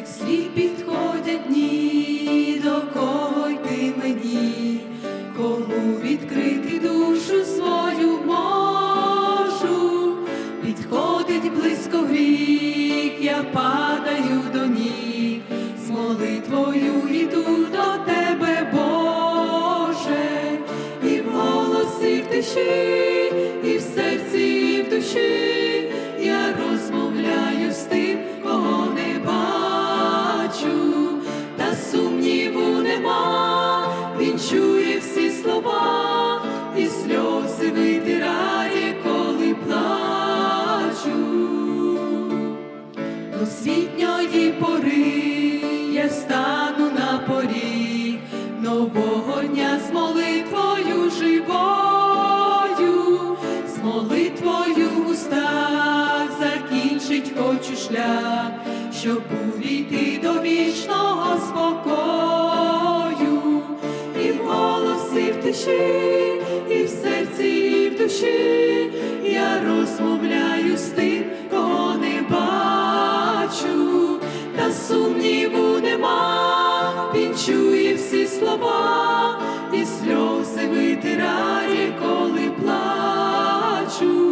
як підходять дні, до кого йти мені, кому відкрити душу свою можу, підходить близько гріх, я падаю до ніг, з молитвою до тебе, Боже, і в голосі в і в серці, і в душі, він чує всі слова, і сльози витирає, коли плачу. До світньої пори я стану на поріг нового дня з молитвою живою, з молитвою в устах закінчить хочу шлях, щоб увійти до вічного він чує всі слова, і сльози витирає, коли плачу.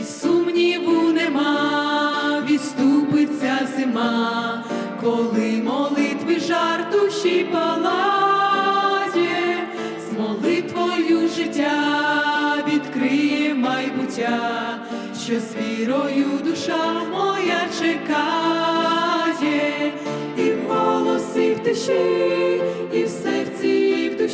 І сумніву нема, відступиться зима, коли молитви жар душі палає, з молитвою життя відкриє майбуття, що з вірою душа моя чекає,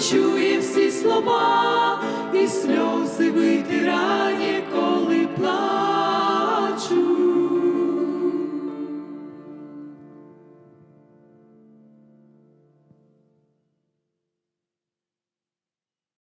чує всі слова і сльози витирає, коли.